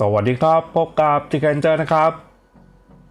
สวัสดีครับ พบกับทิกเจอร์นะครับ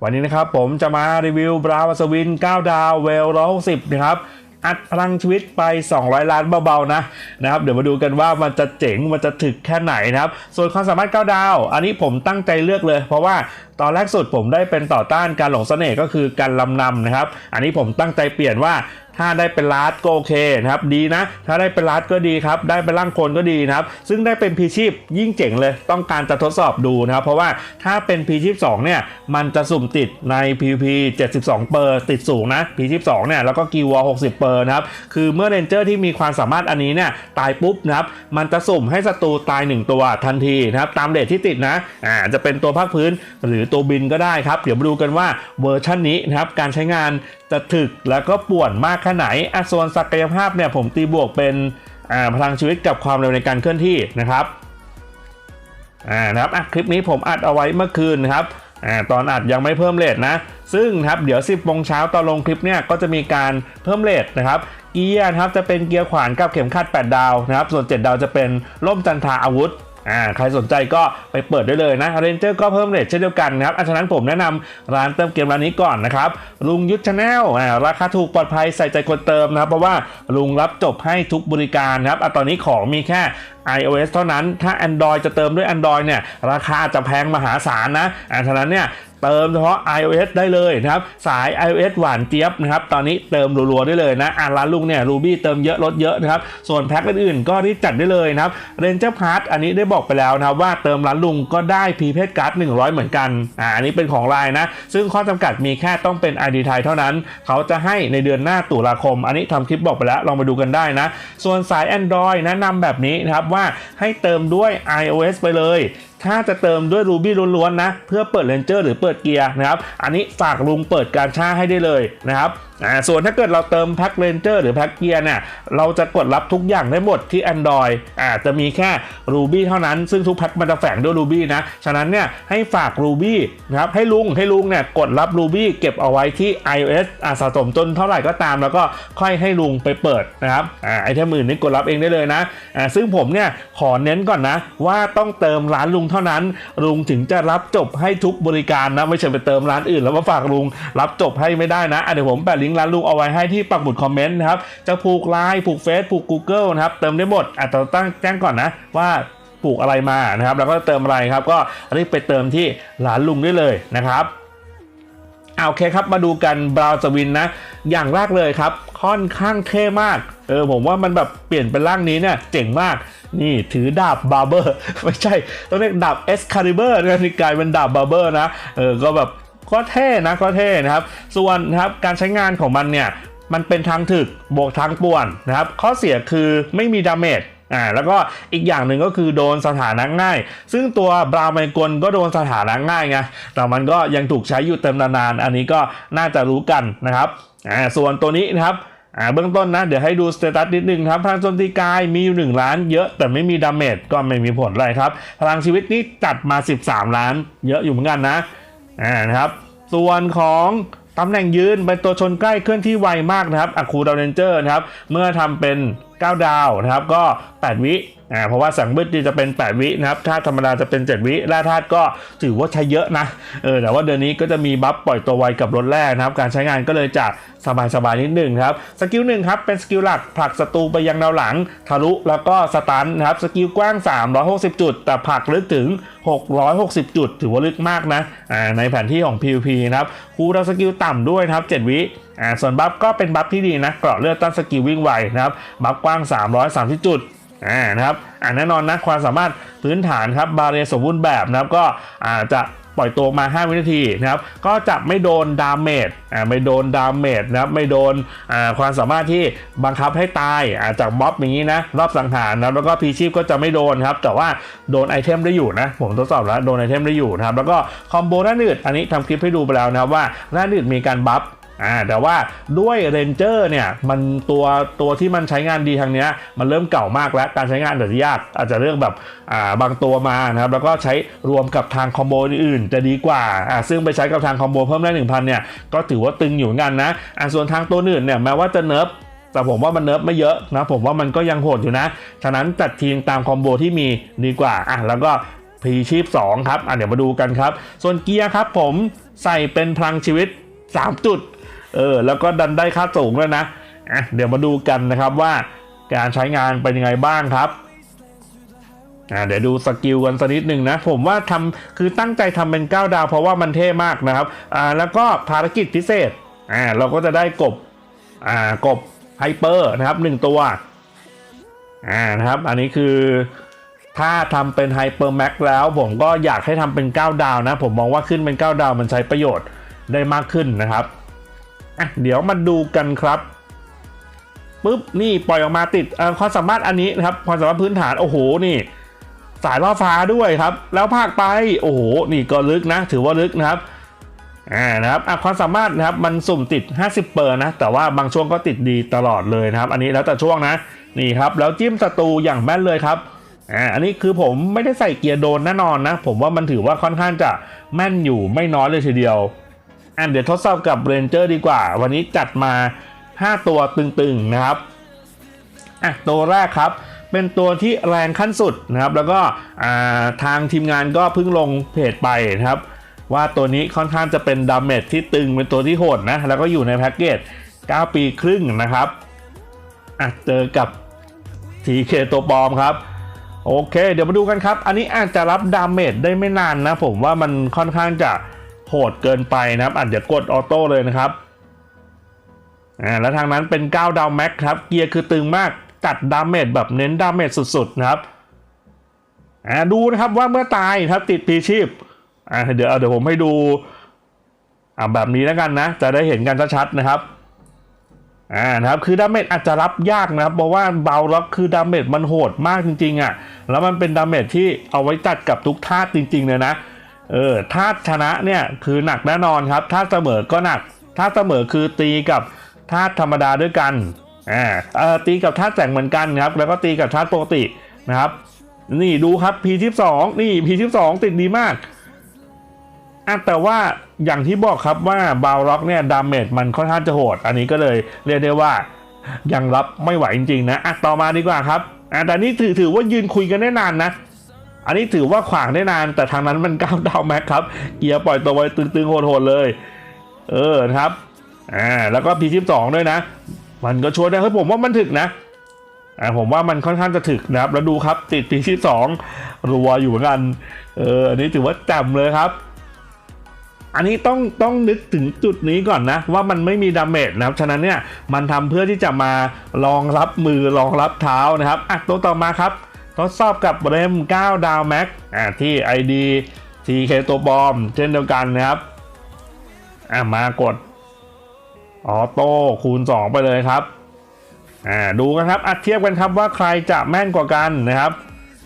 วันนี้นะครับผมจะมารีวิวบราวสวิน 9 ดาวเวล160นะครับ อัดพลังชีวิตไป 200 ล้านเบาๆนะนะครับ เดี๋ยวมาดูกันว่ามันจะเจ๋งมันจะถึกแค่ไหนนะครับ ส่วนความสามารถ 9 ดาว อันนี้ผมตั้งใจเลือกเลย เพราะว่าตอนแรกสุดผมได้เป็นต่อต้านการหลงเสน่ห์ก็คือการลำนำนะครับ อันนี้ผมตั้งใจเปลี่ยนว่า ถ้าได้เป็นลาดก็โอเคนะครับดีนะ ถ้าได้เป็นลาดก็ดีครับ ได้เป็นร่างคนก็ดีนะครับ ซึ่งได้เป็นพีชีพยิ่งเจ๋งเลย ต้องการจะทดสอบดูนะครับ เพราะว่าถ้าเป็นพีชีพ2เนี่ย มันจะสุ่มติดใน PVP 72 เปอร์ติดสูงนะพีชีพ2เนี่ย แล้วก็กิวอ60 เปอร์นะครับ คือเมื่อเรนเจอร์ที่มีความสามารถอันนี้เนี่ย ตายปุ๊บนะครับ มันจะสุ่มให้ศัตรูตาย 1 ตัวทันทีนะครับ ตามเดทที่ติดนะ อ่า จะเป็นตัวภาคพื้นหรือตัวบินก็ได้ครับ เดี๋ยวมาดูกันว่าเวอร์ชันนี้นะครับ การใช้งาน จะถึกแล้วก็ป่วนมากแค่ไหนอะส่วนศักยภาพเนี่ยผมตีบวกเป็นอ่าพลังชีวิตกับความเร็วในการเคลื่อนที่นะครับอ่านะครับอะคลิปนี้ผมอัดเอาไว้เมื่อคืนนครับอ่าตอนอัดยังไม่เพิ่มเลทนะ ซึ่งครับเดี๋ยว 10โมงเช้าตอนลงคลิปเนี่ยก็จะมีการเพิ่มเลทนะครับเกียร์นะครับจะเป็นเกียร์ขวานกับเข็มขัด 8 ดาวนะครับส่วน 7 ดาวจะเป็นล่มจันทาอาวุธ อ่าใครสนใจก็ไปเปิดได้เลยนะเรนเจอร์ก็เพิ่มเรทเช่นเดียวกันนะครับอันฉะนั้นผมแนะนำร้านเติมเกมร้านนี้ก่อนนะครับ ลุงยุทธชาแนลอ่าราคาถูกปลอดภัยใส่ใจคนเติมนะครับ เพราะว่าลุงรับจบให้ทุกบริการครับอะตอนนี้ของมีแค่ iOS เท่านั้นถ้า Android จะเติมด้วย Android เนี่ยราคาจะแพงมหาศาลนะอ่าฉะนั้นเนี่ย เติมเฉพาะ iOS ได้เลยนะครับ สาย iOS หวานเจี๊ยบนะครับ ตอนนี้เติมรัวๆได้เลยนะอ่าร้านลุงเนี่ย Ruby เติมเยอะลดเยอะนะครับ ส่วนแพ็คอื่นๆก็รีบจัดได้เลยนะครับ Ranger Pass อันนี้ได้บอกไปแล้วนะครับว่าเติมร้านลุงก็ได้พรีเพ d การ์ด100 เหมือนกันอ่าอันนี้เป็นของไลน์นะ ซึ่งข้อจำกัดมีแค่ต้องเป็น ID ไทยเท่านั้น เขาจะให้ในเดือนหน้าตุลาคม อันนี้ทำคลิปบอกไปแล้วลองไปดูกันได้นะ ส่วนสาย Android แนะนำแบบนี้นะครับว่าให้เติมด้วย iOS ไปเลย ถ้าจะเติมด้วยรูบี้ล้วนๆนะ เพื่อเปิดเลนเจอร์หรือเปิดเกียร์นะครับ อันนี้ฝากลุงเปิดการชาให้ได้เลยนะครับ อ่าส่วนถ้าเกิดเราเติมแพ็ค Ranger หรือแพ็คเกียร์เนี่ยเราจะกดรับทุกอย่างได้หมดที่ Android อ่าจะมีแค่ Ruby เท่านั้น ซึ่งทุกแพ็คมันจะแฝงด้วย Ruby นะ ฉะนั้นเนี่ยให้ฝาก Ruby นะครับให้ลุงให้ลุงเนี่ยกดรับ Ruby เก็บเอาไว้ที่ iOS อ่าสะสมจนเท่าไหร่ก็ตาม แล้วก็ค่อยให้ลุงไปเปิดนะครับอ่าไอเทมอื่นนี่กดรับเองได้เลยนะอ่าซึ่งผมเนี่ยขอเน้นก่อนนะ ว่าต้องเติมร้านลุงเท่านั้น ลุงถึงจะรับจบให้ทุกบริการนะไม่ใช่ไปเติมร้านอื่น แล้วมาฝากลุงรับจบให้ไม่ได้นะอะเดี๋ยวผมแปะลิงก์ร้านลุงเอาไว้ให้ที่ปักหมุดคอมเมนต์นะครับ จะผูกไลน์ผูกเฟซผูก Google นะครับ เติมได้หมดอาจจะตั้งแจ้งก่อนนะว่าผูกอะไรมานะครับ แล้วก็เติมอะไรครับก็รีบไปเติมที่ร้านลุงได้เลยนะครับเอาโอเคครับมาดูกันบราวสวินนะ อย่างแรกเลยครับ ค่อนข้างเท่มากเออผมว่ามันแบบเปลี่ยนเป็นร่างนี้เนี่ยเจ๋งมาก นี่ถือดาบบาร์เบอร์ ไม่ใช่ต้องเรียกดาบเอสคาริเบอร์นะนี่กลายเป็นดาบบาร์เบอร์นะเออก็แบบ ก็เท่นะก็เท่นะครับ ส่วนนะครับการใช้งานของมันเนี่ยมันเป็นทางถึกบวกทางป่วนนะครับ ข้อเสียคือไม่มีดาเมจอ่าแล้วก็อีกอย่างหนึ่งก็คือโดนสถานะง่าย ซึ่งตัวบราวไมกลก็โดนสถานะง่ายไงแต่มันก็ยังถูกใช้อยู่เต็มนานๆอันนี้ก็น่าจะรู้กันนะครับอ่าส่วนตัวนี้นะครับอ่าเบื้องต้นนะ เดี๋ยวให้ดูสเตตัสนิดนึงครับ พลังโจมตีกายมีอยู่1ล้านเยอะแต่ไม่มีดาเมจก็ไม่มีผลอะไรครับ พลังชีวิตนี่จัดมา 13 ล้านเยอะอยู่เหมือนกันนะ อ่านะครับ ส่วนของตำแหน่งยืนเป็นตัวชนใกล้เคลื่อนที่ไวมากนะครับอะคูดาวเรนเจอร์นะครับ เมื่อทำเป็น 9 ดาวนะครับ ก็ 8 วิอ่าเพราะว่าสังเบิดจะเป็น 8 วินะครับถ้าธรรมดาจะเป็น 7 วิแร่ธาตุก็ถือว่าใช้เยอะนะเออแต่ว่าเดือนนี้ก็จะมีบัฟปล่อยตัวไวกับรถแรกนะครับ การใช้งานก็เลยจะสบายๆนิดหนึ่งครับสกิลหนึ่งครับเป็นสกิลหลักผลักศัตรูไปยังแนวหลัง ทะลุแล้วก็สตันนะครับสกิลกว้าง 360 จุด แต่ผลักลึกถึง 660 จุด ถือว่าลึกมากนะอ่าในแผนที่ของ PVP นะครับคูดาวสกิลต่ำด้วยนะครับ 7 วิอ่าส่วนบัฟก็เป็นบัฟที่ดีนะเกราะเลือดต้านสกิลวิ่งไวนะครับบัฟกว้าง 330 จุด อ่านะครับอ่าแน่นอนนะความสามารถพื้นฐานครับบาเรียสมบูรณ์แบบนะครับก็อาจจะปล่อยตัวมา 5 วินาทีนะครับ ก็จะไม่โดนดาเมจ อ่า ไม่โดนดาเมจนะครับ ไม่โดน อ่า ความสามารถที่บังคับให้ตาย อ่า จากม็อบอย่างนี้นะ รอบสังหารนะ แล้วก็พีชีพก็จะไม่โดนครับ แต่ว่าโดนไอเทมได้อยู่นะ ผมทดสอบแล้ว โดนไอเทมได้อยู่นะครับ แล้วก็คอมโบหน้านืดอันนี้ทำคลิปให้ดูไปแล้วนะครับว่าหน้านืดมีการบัฟ อ่าแต่ว่าด้วยเรนเจอร์เนี่ยมันตัวตัวที่มันใช้งานดีทางเนี้ยมันเริ่มเก่ามากแล้วการใช้งานอาจจะยากอาจจะเรื่องแบบอ่าบางตัวมานะครับแล้วก็ใช้รวมกับทางคอมโบอื่นๆจะดีกว่าอ่าซึ่งไปใช้กับทางคอมโบเพิ่มได้ 1,000เนี่ยก็ถือว่าตึงอยู่เหมือนกันนะอ่าส่วนทางตัวอื่นเนี่ยแม้ว่าจะเนิร์ฟแต่ผมว่ามันเนิร์ฟไม่เยอะนะผมว่ามันก็ยังโหดอยู่นะ ฉะนั้นจัดทีมตามคอมโบที่มีดีกว่าอะแล้วก็พีชีพ 2 ครับอะเดี๋ยวมาดูกันครับ ส่วนเกียร์ครับผมใส่เป็นพลังชีวิต 3 จุด เออแล้วก็ดันได้ค่าสูงด้วยนะอะเดี๋ยวมาดูกันนะครับว่าการใช้งานเป็นยังไงบ้างครับอ่าเดี๋ยวดูสกิลกันสักนิดหนึ่งนะ ผมว่าทำคือตั้งใจทำเป็น 9 ดาวเพราะว่ามันเท่มากนะครับอ่าแล้วก็ภารกิจพิเศษอ่าเราก็จะได้กบอ่ากบไฮเปอร์นะครับหนึ่งตัวอ่านะครับอันนี้คือถ้าทำเป็นไฮเปอร์แม็กแล้ว ผมก็อยากให้ทำเป็น 9 ดาวนะ ผมมองว่าขึ้นเป็น 9 ดาวมันใช้ประโยชน์ได้มากขึ้นนะครับ อะเดี๋ยวมาดูกันครับปุ๊บนี่ปล่อยออกมาติดความสามารถอันนี้นะครับความสามารถพื้นฐานโอ้โหนี่ สายล่อฟ้าด้วยครับ แล้วภาคไปโอ้โหนี่ก็ลึกนะ ถือว่าลึกนะครับอ่านะครับความสามารถนะครับมันสุ่มติด 50 เปอร์นะ แต่ว่าบางช่วงก็ติดดีตลอดเลยนะครับ อันนี้แล้วแต่ช่วงนะนี่ครับ แล้วจิ้มศัตรูอย่างแม่นเลยครับอ่าอันนี้คือผมไม่ได้ใส่เกียร์โดนแน่นอนนะ ผมว่ามันถือว่าค่อนข้างจะแม่นอยู่ไม่น้อยเลยทีเดียว อะเดี๋ยวทดสอบกับเรนเจอร์ดีกว่า วันนี้จัดมา 5 ตัวตึงๆนะครับอะตัวแรกครับ เป็นตัวที่แรงขั้นสุดนะครับ แล้วก็ทางทีมงานก็เพิ่งลงเพจไปนะครับ ว่าตัวนี้ค่อนข้างจะเป็นดาเมจที่ตึงเป็นตัวที่โหดนะ แล้วก็อยู่ในแพ็กเกจ 9 ปีครึ่งนะครับอะเจอกับ TK ตัวปลอมครับโอเค เดี๋ยวมาดูกันครับ อันนี้อาจจะรับดาเมจได้ไม่นานนะ ผมว่ามันค่อนข้างจะ หดเกินไปนะครับอาจจะกดออโต้เลยนะครับอ่าแล้วทางนั้นเป็น 9 ดาวแม็กครับ เกียร์คือตึงมากจัดดาเมจแบบเน้นดาเมจสุดๆนะครับอ่าดูนะครับว่าเมื่อตายครับติดพีชีพอ่าเดี๋ยวเดี๋ยวผมให้ดูอ่าแบบนี้แล้วกันนะ จะได้เห็นกันชัดๆนะครับอ่านะครับคือดาเมจอาจจะรับยากนะครับเพราะว่าเบาล็อกคือดาเมจมันโหดมากจริงๆอะแล้วมันเป็นดาเมจที่เอาไว้จัดกับทุกธาจริง ๆ เลยนะ เออธาชนะเนี่ยคือหนักแน่นอนครับธาเสมอก็หนักธาเสมอคือตีกับธาตุธรรมดาด้วยกันอ่าเออตีกับธาตุแสงเหมือนกันครับ แล้วก็ตีกับธาตุปกตินะครับ นี่ดูครับ P12 นี่ P12 ติดดีมากอะแต่ว่าอย่างที่บอกครับว่าบาวล็อกเนี่ยดาเมจมันค่อนข้างจะโหด อันนี้ก็เลยเรียกได้ว่ายังรับไม่ไหวจริงๆนะอะต่อมาดีกว่าครับอะแต่นี่ถือถือว่ายืนคุยกันได้นานนะ อันนี้ถือว่าขวางได้นาน แต่ทางนั้นมันก้าวดาวแม็กครับ เกียร์ปล่อยตัวไว้ตึงๆโหดๆเลย เออครับอ่าแล้วก็ P12 ด้วยนะ มันก็ช่วยได้เฮ้ยผมว่ามันถึกนะอ่าผมว่ามันค่อนข้างจะถึกนะครับ แล้วดูครับติด P12 รัวอยู่เหมือนกันเอออันนี้ถือว่าจำเลยครับ อันนี้ต้องต้องนึกถึงจุดนี้ก่อนนะ ว่ามันไม่มีดาเมจนะครับ ฉะนั้นเนี่ยมันทำเพื่อที่จะมารองรับมือรองรับเท้านะครับอะตัวต่อมาครับ ทดสอบกับเรม9ดาวแม็กที่ ID TK ตัวบอม เช่นเดียวกันนะครับอะมากดออโต้คูณ 2 ไปเลยครับอ่าดูกันครับอัดเทียบกันครับว่าใครจะแม่นกว่ากันนะครับ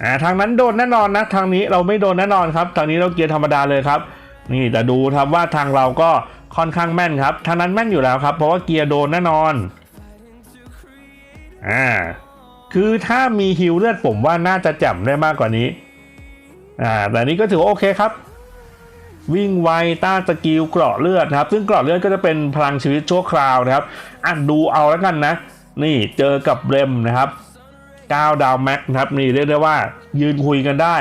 อ่าทางนั้นโดนแน่นอนนะทางนี้เราไม่โดนแน่นอนครับทางนี้เราเกียร์ธรรมดาเลยครับ นี่แต่ดูครับว่าทางเราก็ค่อนข้างแม่นครับทางนั้นแม่นอยู่แล้วครับ เพราะว่าเกียร์โดนแน่นอนอ่า คือถ้ามีฮิลเลือดผมว่าน่าจะจับได้มากกว่านี้ อ่า แต่นี้ก็ถือว่าโอเคครับ วิ่งไวต้านสกิลเกราะเลือดนะครับ ซึ่งเกราะเลือดก็จะเป็นพลังชีวิตชั่วคราวนะครับ อะดูเอาแล้วกันนะ นี่เจอกับเรมนะครับ9ดาวแม็กนะครับ นี่เรียกได้ว่ายืนคุยกันได้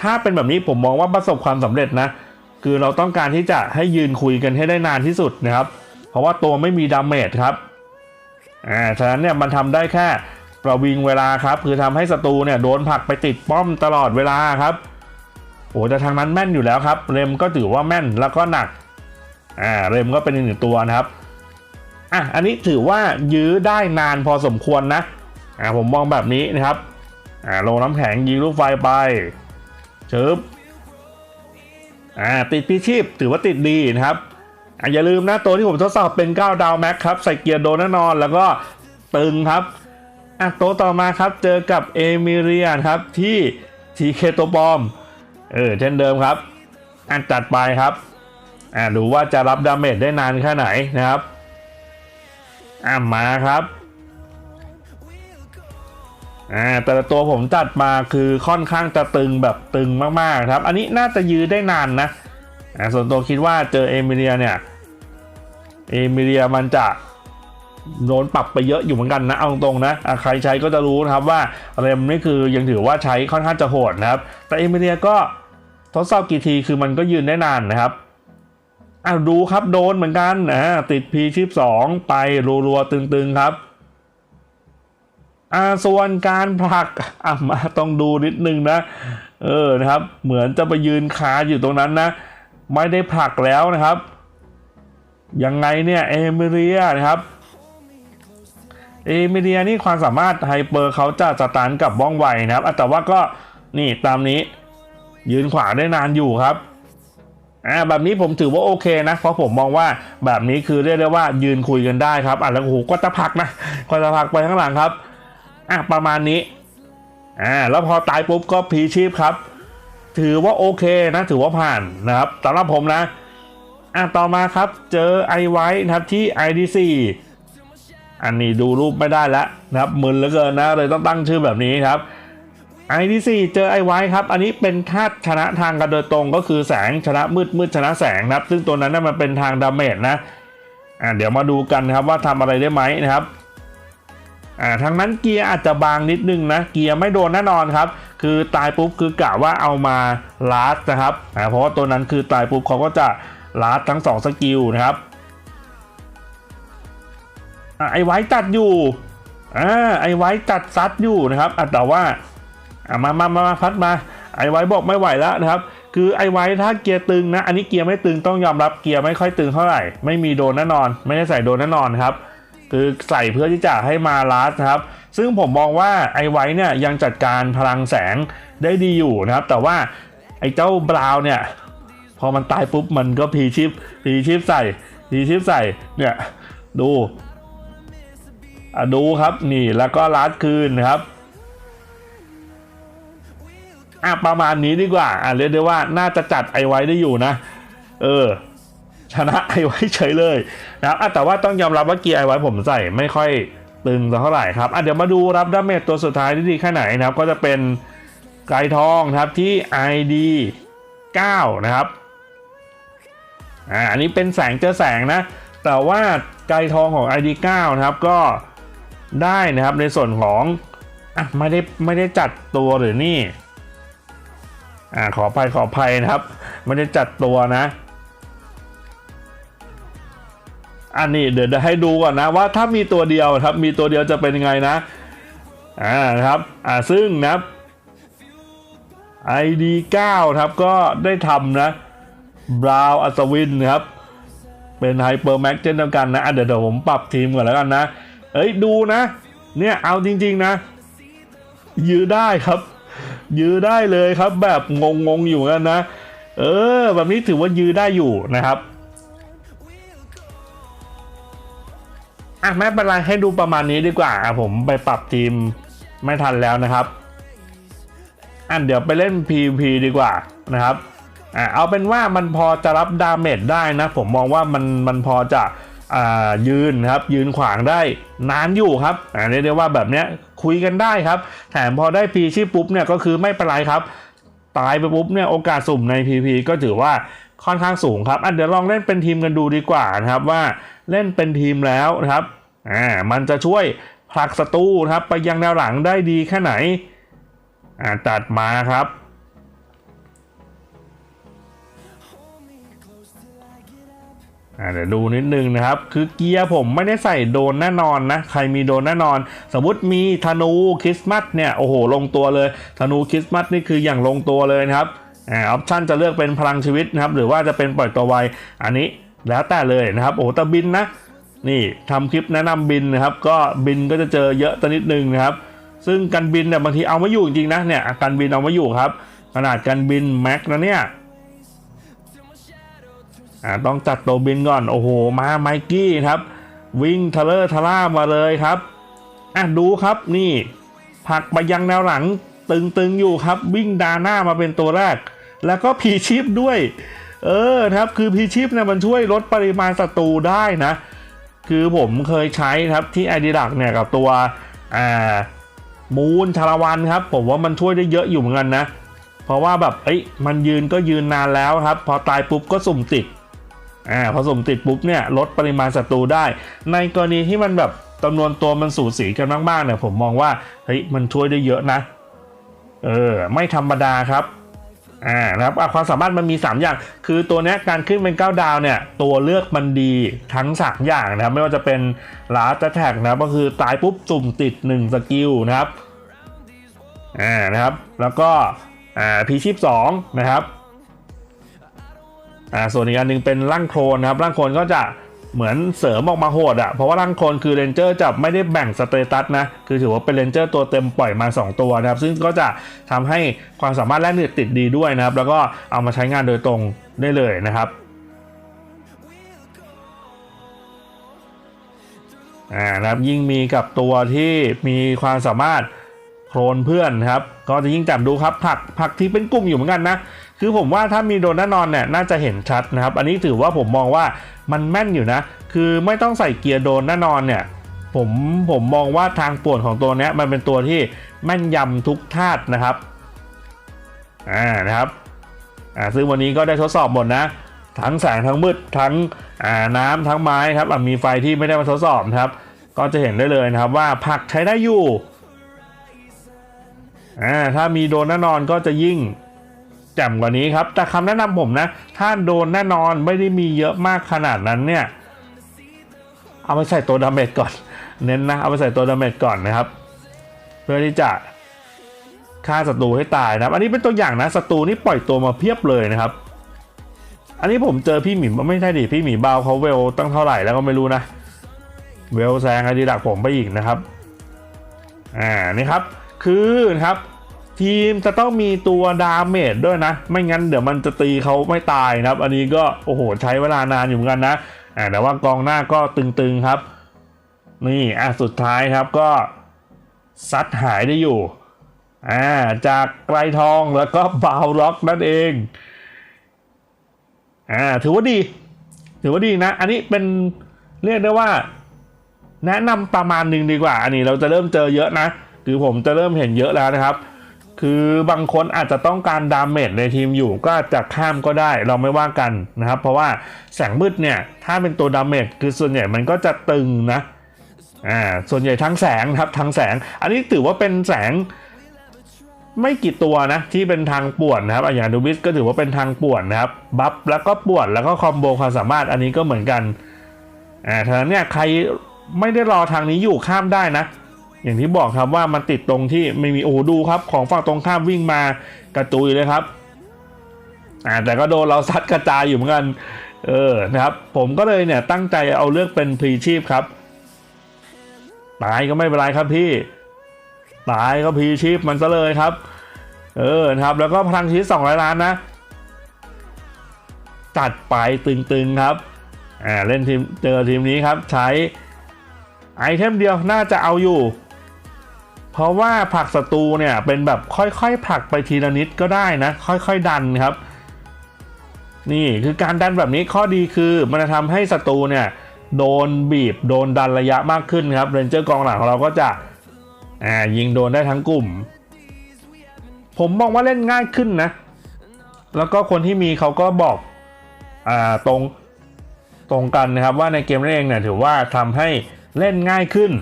ถ้าเป็นแบบนี้ผมมองว่าประสบความสำเร็จนะ คือเราต้องการที่จะให้ยืนคุยกันให้ได้นานที่สุดนะครับ เพราะว่าตัวไม่มีดาเมจครับ อ่า ฉะนั้นเนี่ยมันทำได้แค่ ประวิงเวลาครับ คือทำให้ศัตรูเนี่ยโดนผลักไปติดป้อมตลอดเวลาครับโอ้แต่ทางนั้นแม่นอยู่แล้วครับเรมก็ถือว่าแม่นแล้วก็หนักอ่าเรมก็เป็นอีกหนึ่งตัวนะครับอะอันนี้ถือว่ายื้อได้นานพอสมควรนะอ่าผมมองแบบนี้นะครับอ่าลงน้ำแข็งยิงลูกไฟไปเชิบอ่าติดพีชีพถือว่าติดดีนะครับอะอย่าลืมนะตัวที่ผมทดสอบเป็น 9 ดาวแม็กครับ ใส่เกียร์โดนแน่นอน แล้วก็ตึงครับ อะตัวต่อมาครับเจอกับเอมิเรียนครับที่ทีเคตปอมเออเช่นเดิมครับอะจัดไปครับอะดูว่าจะรับดาเมจได้นานแค่ไหนนะครับอะมาครับอ่าแต่ละตัวผมจัดมาคือค่อนข้างจะตึงแบบตึงมากๆครับ อันนี้น่าจะยื้อได้นานนะอ่าส่วนตัวคิดว่าเจอเอมิเลียเนี่ยเอมิเลียมันจะ โดนปรับไปเยอะอยู่เหมือนกันนะเอาตรงนะใครใช้ก็จะรู้นะครับว่าเรมนี่คือยังถือว่าใช้ค่อนข้างจะโหดนะครับ แต่เอเมเลียก็ทดสอบกี่ทีคือมันก็ยืนได้นานนะครับอ้าวดูครับโดนเหมือนกันอ่าติด P ชิป2ไปรัวๆตึงๆครับอ่าส่วนการผลักอะมาต้องดูนิดนึงนะ เออนะครับ เหมือนจะไปยืนคาอยู่ตรงนั้นนะ ไม่ได้ผลักแล้วนะครับ ยังไงเนี่ยเอเมเรียนะครับ เอมิเรียนี่ความสามารถไฮเปอร์เขาจะสตาร์กับว่องไวนะครับ แต่ว่าก็นี่ตามนี้ยืนขวาได้นานอยู่ครับอ่าแบบนี้ผมถือว่าโอเคนะ เพราะผมมองว่าแบบนี้คือเรียกได้ว่ายืนคุยกันได้ครับอะแล้วโอ้โหก็จะผลักนะก็จะผลักไปข้างหลังครับอะประมาณนี้อ่าแล้วพอตายปุ๊บก็พีชีพครับ ถือว่าโอเคนะ ถือว่าผ่านนะครับสำหรับผมนะอะต่อมาครับเจอไอไว้นะครับที่ ID4 อันนี้ดูรูปไม่ได้แล้วนะครับมึนเหลือเกินนะเลยต้องตั้งชื่อแบบนี้ครับไอที่สี่เจอไอไว้ครับ อันนี้เป็นธาตุชนะทางกันโดยตรงก็คือแสงชนะมืดมืดชนะแสงนะครับ ซึ่งตัวนั้นน่ะมันเป็นทางดาเมจนะอ่าเดี๋ยวมาดูกันนะครับว่าทำอะไรได้ไหมนะครับอ่าทางนั้นเกียร์อาจจะบางนิดนึงนะเกียร์ไม่โดนแน่นอนครับ คือตายปุ๊บคือกะว่าเอามาลาสนะครับอ่าเพราะว่าตัวนั้นคือตายปุ๊บเขาก็จะลาสทั้งสองสกิลนะครับ ไอไว้ตัดอยู่อ่าไอไว้ตัดซัดอยู่นะครับแต่ว่ามามามามาพัดมา ไอไว้บอกไม่ไหวแล้วนะครับ คือไอไว้ถ้าเกียร์ตึงนะ อันนี้เกียร์ไม่ตึงต้องยอมรับเกียร์ไม่ค่อยตึงเท่าไหร่ ไม่มีโดนแน่นอน ไม่ได้ใส่โดนแน่นอนครับ คือใส่เพื่อที่จะให้มาลาสนะครับ ซึ่งผมมองว่าไอไว้เนี่ยยังจัดการพลังแสงได้ดีอยู่นะครับ แต่ว่าไอเจ้าบราวน์เนี่ย พอมันตายปุ๊บมันก็พีชิปพีชิปใส่พีชิปใส่เนี่ยดู ดูครับนี่แล้วก็ลาสคืนครับอะประมาณนี้ดีกว่าอะเรียกได้ว่าน่าจะจัดไอไว้ได้อยู่นะ เออ ชนะไอไว้เฉยเลยนะครับอะแต่ว่าต้องยอมรับว่าเกียร์ไอไว้ผมใส่ไม่ค่อยตึงสักเท่าไหร่ครับอะเดี๋ยวมาดูรับดาเมจตัวสุดท้ายที่ดีแค่ไหนนะครับ ก็จะเป็นไกรทองครับที่ ID 9 นะครับอ่าอันนี้เป็นแสงเจอแสงนะ แต่ว่าไกรทองของ ID 9 นะครับก็ ได้นะครับในส่วนของอะไม่ได้ไม่ได้จัดตัวหรือนี่อ่าขออภัยขออภัยนะครับ ไม่ได้จัดตัวนะอันนี้เดี๋ยวจะให้ดูก่อนนะว่าถ้ามีตัวเดียวครับ มีตัวเดียวจะเป็นยังไงนะอ่าครับอ่าซึ่งนะครับ ID 9ครับก็ได้ทำนะบราวอัศวินนะครับ เป็นไฮเปอร์แม็กเช่นเดียวกันนะะเดี๋ยวผมปรับทีมก่อนแล้วกันนะ เอ้ยดูนะ เนี่ยเอาจริง ๆนะ ยื้อได้ครับ ยื้อได้เลยครับ แบบงงๆอยู่กันนะ เออ แบบนี้ถือว่ายื้อได้อยู่นะครับอะไม่เป็นไรให้ดูประมาณนี้ดีกว่า ผมไปปรับทีมไม่ทันแล้วนะครับอะเดี๋ยวไปเล่น PVP ดีกว่านะครับอะเอาเป็นว่ามันพอจะรับดาเมจได้นะ ผมมองว่ามันมันพอจะ ยืนครับยืนขวางได้นานอยู่ครับอ่าเรียกได้ว่าแบบเนี้ยคุยกันได้ครับ แถมพอได้พีชีพปุ๊บเนี่ยก็คือไม่เป็นไรครับ ตายไปปุ๊บเนี่ยโอกาสสุ่มใน PP ก็ถือว่าค่อนข้างสูงครับอะเดี๋ยวลองเล่นเป็นทีมกันดูดีกว่านะครับว่าเล่นเป็นทีมแล้วนะครับอ่ามันจะช่วยผลักศัตรูนะครับไปยังแนวหลังได้ดีแค่ไหนอ่าตัดมาครับ เดี๋ยวดูนิดนึงนะครับ คือเกียร์ผมไม่ได้ใส่โดนแน่นอนนะ ใครมีโดนแน่นอน สมมติมีธนูคริสต์มาสเนี่ย โอ้โห ลงตัวเลย ธนูคริสต์มาสนี่คืออย่างลงตัวเลยนะครับออปชั่นจะเลือกเป็นพลังชีวิตนะครับ หรือว่าจะเป็นปล่อยตัวไว อันนี้แล้วแต่เลยนะครับ โอ้แต่บินนะ นี่ทำคลิปแนะนำบินนะครับ ก็บินก็จะเจอเยอะตัวนิดนึงนะครับ ซึ่งการบินเนี่ยบางทีเอาไม่อยู่จริงๆนะเนี่ย การบินเอาไม่อยู่ครับ ขนาดการบินแม็กนะเนี่ย อ่าต้องจัดตัวบินก่อน โอ้โห มาไมกี้ครับ วิ่งทะเลอร์ทะล่ามาเลยครับอะดูครับนี่ผลักไปยังแนวหลังตึงๆอยู่ครับ วิ่งดาหน้ามาเป็นตัวแรก แล้วก็พีชิปด้วย เออครับคือพีชิปเนี่ยมันช่วยลดปริมาณศัตรูได้นะ คือผมเคยใช้ครับที่ไอดีดักเนี่ยกับตัวอ่ามูนชาละวันครับ ผมว่ามันช่วยได้เยอะอยู่เหมือนกันนะ เพราะว่าแบบเอ้ยมันยืนก็ยืนนานแล้วครับ พอตายปุ๊บก็สุ่มติด อ่าพอสุ่มติดปุ๊บเนี่ยลดปริมาณศัตรูได้ ในกรณีที่มันแบบจำนวนตัวมันสูสีกันมากๆเนี่ยผมมองว่าเฮ้ยมันช่วยได้เยอะนะเออไม่ธรรมดาครับอ่านะครับความสามารถมันมี 3 อย่าง คือตัวเนี้ยการขึ้นเป็น 9 ดาวเนี่ยตัวเลือกมันดีทั้ง 3 อย่างนะครับไม่ว่าจะเป็นลาสแท็กนะก็คือตายปุ๊บสุ่มติด 1 สกิลนะครับอ่านะครับแล้วก็อ่าพีชีพ2นะครับ อ่าส่วนอีกอันหนึ่งเป็นร่างโคลนนะครับร่างโคลนก็จะเหมือนเสริมออกมาโหดอะ่ะเพราะว่าร่างโคลนคือเรนเจอร์จะไม่ได้แบ่งสเตตัสนะคือถือว่าเป็นเรนเจอร์ตัวเต็มปล่อยมา 2 ตัวนะครับ ซึ่งก็จะทำให้ความสามารถแลกเลือติดดีด้วยนะครับ แล้วก็เอามาใช้งานโดยตรงได้เลยนะครับอ่านะครับยิ่งมีกับตัวที่มีความสามารถโคลนเพื่อนนะครับ ก็จะยิ่งจับดูครับผักผักที่เป็นกลุ่มอยู่เหมือนกันนะ คือผมว่าถ้ามีโดนแน่นอนเนี่ยน่าจะเห็นชัดนะครับ อันนี้ถือว่าผมมองว่ามันแม่นอยู่นะ คือไม่ต้องใส่เกียร์โดนแน่นอนเนี่ยผมผมมองว่าทางป่วนของตัวนี้มันเป็นตัวที่แม่นยำทุกธาตุนะครับอ่านะครับอ่าซึ่งวันนี้ก็ได้ทดสอบหมดนะ ทั้งแสงทั้งมืดทั้งอ่าน้ำทั้งไม้ครับอะมีไฟที่ไม่ได้มาทดสอบนะครับ ก็จะเห็นได้เลยนะครับว่าผักใช้ได้อยู่อ่าถ้ามีโดนแน่นอนก็จะยิ่ง แจ่มกว่านี้ครับ แต่คำแนะนำผมนะ ถ้าโดนแน่นอนไม่ได้มีเยอะมากขนาดนั้นเนี่ย เอาไปใส่ตัวดาเมจก่อน เน้นนะ เอาไปใส่ตัวดาเมจก่อนนะครับ เพื่อที่จะฆ่าศัตรูให้ตายนะครับ อันนี้เป็นตัวอย่างนะศัตรูนี่ปล่อยตัวมาเพียบเลยนะครับ อันนี้ผมเจอพี่หมีไม่ใช่ดิพี่หมีบาวเขาเวลตั้งเท่าไหร่แล้วก็ไม่รู้นะ เวลแซงไอดีดักผมไปอีกนะครับ อ่านี่ครับ คือนะครับ ทีมจะต้องมีตัวดาเมจด้วยนะ ไม่งั้นเดี๋ยวมันจะตีเขาไม่ตายนะครับ อันนี้ก็โอ้โหใช้เวลานานอยู่เหมือนกันนะแต่ว่ากองหน้าก็ตึงๆครับ นี่อะสุดท้ายครับก็ซัดหายได้อยู่อ่าจากไกลทองแล้วก็บาวล็อกนั่นเองอ่าถือว่าดี ถือว่าดีนะ อันนี้เป็นเรียกได้ว่า แนะนำประมาณหนึ่งดีกว่า อันนี้เราจะเริ่มเจอเยอะนะ คือผมจะเริ่มเห็นเยอะแล้วนะครับ คือบางคนอาจจะต้องการดาเมจในทีมอยู่ก็จะข้ามก็ได้เราไม่ว่ากันนะครับ เพราะว่าแสงมืดเนี่ยถ้าเป็นตัวดาเมจคือส่วนใหญ่มันก็จะตึงนะอ่าส่วนใหญ่ทั้งแสงครับทั้งแสง อันนี้ถือว่าเป็นแสงไม่กี่ตัวนะที่เป็นทางป่วนนะครับอะอย่างดูบิสก็ถือว่าเป็นทางป่วนนะครับบัฟแล้วก็ป่วนแล้วก็คอมโบความสามารถอันนี้ก็เหมือนกันอ่าฉะนั้นเนี่ยใครไม่ได้รอทางนี้อยู่ข้ามได้นะ อย่างที่บอกครับว่ามันติดตรงที่ไม่มีโอ้ดูครับ ของฝั่งตรงข้ามวิ่งมากระจุยเลยครับอ่าแต่ก็โดนเราซัดกระจายอยู่เหมือนกัน เออนะครับ ผมก็เลยเนี่ยตั้งใจเอาเลือกเป็นพรีชีพครับตายก็ไม่เป็นไรครับพี่ตายก็พรีชีพมันซะเลยครับ เออนะครับ แล้วก็พลังชีวิต200ล้านนะจัดไปตึงๆครับอ่าเล่นทีมเจอทีมนี้ครับ ใช้ไอเทมเดียวน่าจะเอาอยู่ เพราะว่าผักศัตรูเนี่ยเป็นแบบค่อยๆผลักไปทีละนิดก็ได้นะ ค่อยๆดันครับ นี่คือการดันแบบนี้ข้อดีคือมันจะทำให้ศัตรูเนี่ยโดนบีบโดนดันระยะมากขึ้นครับเรนเจอร์กองหลังของเราก็จะอ่ายิงโดนได้ทั้งกลุ่ม ผมมองว่าเล่นง่ายขึ้นนะ แล้วก็คนที่มีเขาก็บอกอ่าตรงตรงกันนะครับว่าในเกมนั่นเองเนี่ยถือว่าทำให้เล่นง่ายขึ้น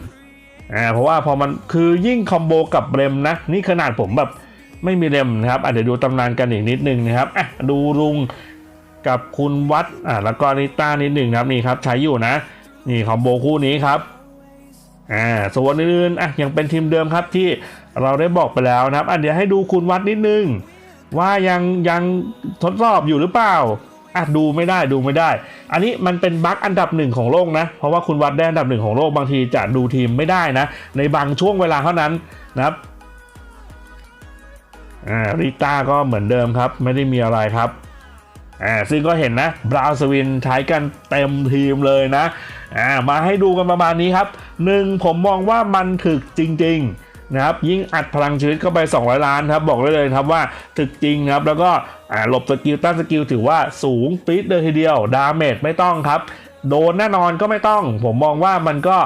อ่าเพราะว่าพอมันคือยิ่งคอมโบกับเรมนะ นี่ขนาดผมแบบไม่มีเรมนะครับอะเดี๋ยวดูตำนานกันอีกนิดนึงนะครับอะดูลุงกับคุณวัดอะแล้วก็นิต้านิดหนึ่งนะครับนี่ครับใช้อยู่นะ นี่คอมโบคู่นี้ครับอ่าส่วนอื่นๆอะยังเป็นทีมเดิมครับที่เราได้บอกไปแล้วนะครับอะเดี๋ยวให้ดูคุณวัดนิดนึง ว่ายังยังทดสอบอยู่หรือเปล่า อะดูไม่ได้ดูไม่ได้ อันนี้มันเป็นบั๊กอันดับหนึ่งของโลกนะ เพราะว่าคุณวัดได้อันดับหนึ่งของโลกบางทีจะดูทีมไม่ได้นะ ในบางช่วงเวลาเท่านั้นนะครับอ่าริต้าก็เหมือนเดิมครับ ไม่ได้มีอะไรครับอ่าซึ่งก็เห็นนะบราวสวินใช้กันเต็มทีมเลยนะอ่ามาให้ดูกันประมาณนี้ครับหนึ่งผมมองว่ามันถึกจริง ๆ นะครับยิ่งอัดพลังชีวิตเข้าไป 200 ล้านครับบอกได้เลยครับว่าถึกจริงครับแล้วก็หลบสกิลต้านสกิลถือว่าสูงปี๊ดเลยทีเดียวดาเมจไม่ต้องครับ โดนแน่นอนก็ไม่ต้อง ผมมองว่ามันก็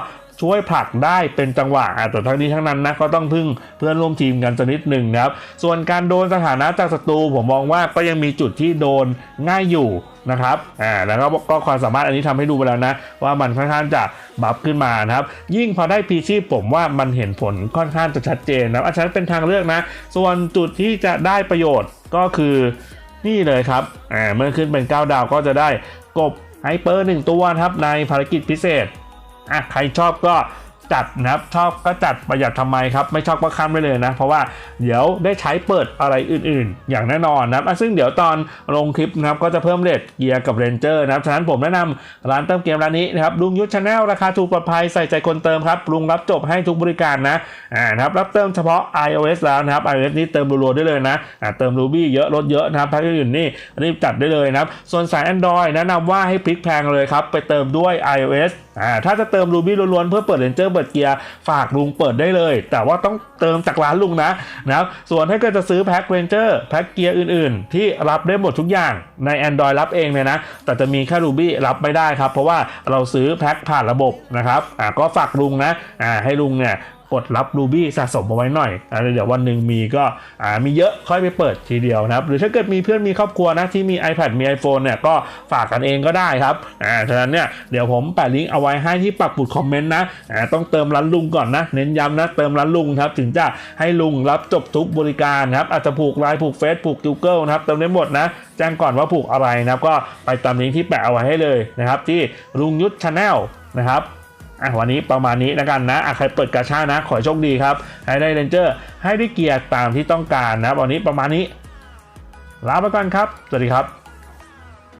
ช่วยผลักได้เป็นจังหวะอะแต่ทั้งนี้ทั้งนั้นนะก็ต้องพึ่งเพื่อนร่วมทีมกันสักนิดหนึ่งนะครับ ส่วนการโดนสถานะจากศัตรูผมมองว่าก็ยังมีจุดที่โดนง่ายอยู่ นะครับอ่าแล้วก็ก็ความสามารถอันนี้ทำให้ดูไปแล้วนะ ว่ามันค่อนข้างจะบัฟขึ้นมานะครับ ยิ่งพอได้พีชีพผมว่ามันเห็นผลค่อนข้างจะชัดเจนนะครับอาจจะเป็นทางเลือกนะ ส่วนจุดที่จะได้ประโยชน์ก็คือนี่เลยครับอ่าเมื่อขึ้นเป็น 9 ดาวก็จะได้กบไฮเปอร์หนึ่งตัวครับในภารกิจพิเศษอะใครชอบก็ จัดนะครับชอบก็จัดประหยัดทำไมครับ ไม่ชอบก็ข้ามไปเลยนะ เพราะว่าเดี๋ยวได้ใช้เปิดอะไรอื่นๆ อย่างแน่นอนนะครับซึ่งเดี๋ยวตอนลงคลิปนะครับก็จะเพิ่มเรทเกียร์กับเรนเจอร์นะครับฉะนั้นผมแนะนำร้านเติมเกมร้านนี้นะครับลุงยุทธชาแนลราคาถูกปลอดภัยใส่ใจคนเติมครับลุงรับจบให้ทุกบริการนะอ่านะครับรับเติมเฉพาะ iOS แล้วนะครับ iOS นี้เติมรัวๆได้เลยนะอ่าเติม Ruby เยอะลดเยอะนะครับแพ็คอื่นนี่รีบจัดได้เลยนะครับส่วนสาย Android แนะนำว่าให้พลิกแพงเลยครับไปเติมด้วย iOS อ่าถ้าจะเติมรูบี้ล้วนๆเพื่อเปิดเรนเจอร์เปิดเกียร์ฝากลุงเปิดได้เลย แต่ว่าต้องเติมจากร้านลุงนะนะครับส่วนถ้าเกิดจะซื้อแพ็คเรนเจอร์แพ็คเกียร์อื่นๆ ที่รับได้หมดทุกอย่างใน Android รับเองเลยนะ แต่จะมีแค่รูบี้รับไม่ได้ครับ เพราะว่าเราซื้อแพ็คผ่านระบบนะครับอ่าก็ฝากลุงนะอ่าให้ลุงเนี่ย กดรับ Ruby สะสมเอาไว้หน่อยอ่าเดี๋ยววันหนึ่งมีก็อ่ามีเยอะค่อยไปเปิดทีเดียวนะครับ หรือถ้าเกิดมีเพื่อนมีครอบครัวนะที่มี iPad มี iPhone เนี่ยก็ฝากกันเองก็ได้ครับอ่าฉะนั้นเนี่ยเดี๋ยวผมแปะลิงก์เอาไว้ให้ที่ปักบุดคอมเมนต์นะอ่าต้องเติมร้านลุงก่อนนะ เน้นย้ำนะเติมร้านลุงครับถึงจะให้ลุงรับจบทุกบริการครับอาจจะผูกไลน์ผูกเฟซผูก Google นะครับเติมได้หมดนะแจ้งก่อนว่าผูกอะไรนะครับก็ไปตามลิงก์ที่แปะเอาไว้ให้เลยนะครับที่ลุงยุทธชาแนลนะครับ อะวันนี้ประมาณนี้แล้วกันนะอะใครเปิดกาชานะ ขอให้โชคดีครับ ให้ได้เรนเจอร์ ให้ได้เกียร์ตามที่ต้องการนะ วันนี้ประมาณนี้ลาไปก่อนครับ สวัสดีครับ